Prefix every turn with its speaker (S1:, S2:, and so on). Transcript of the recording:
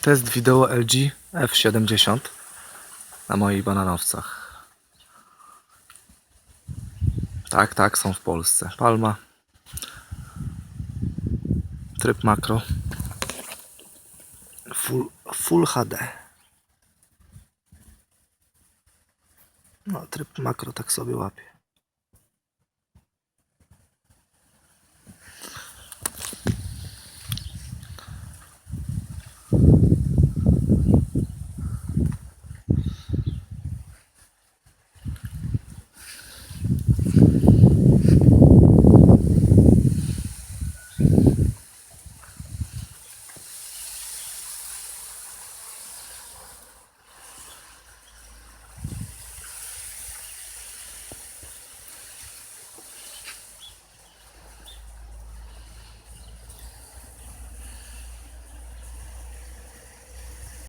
S1: Test wideo LG F70 na moich bananowcach. Tak, tak, są w Polsce. Palma. Tryb makro. Full, full HD. No, tryb makro tak sobie łapie.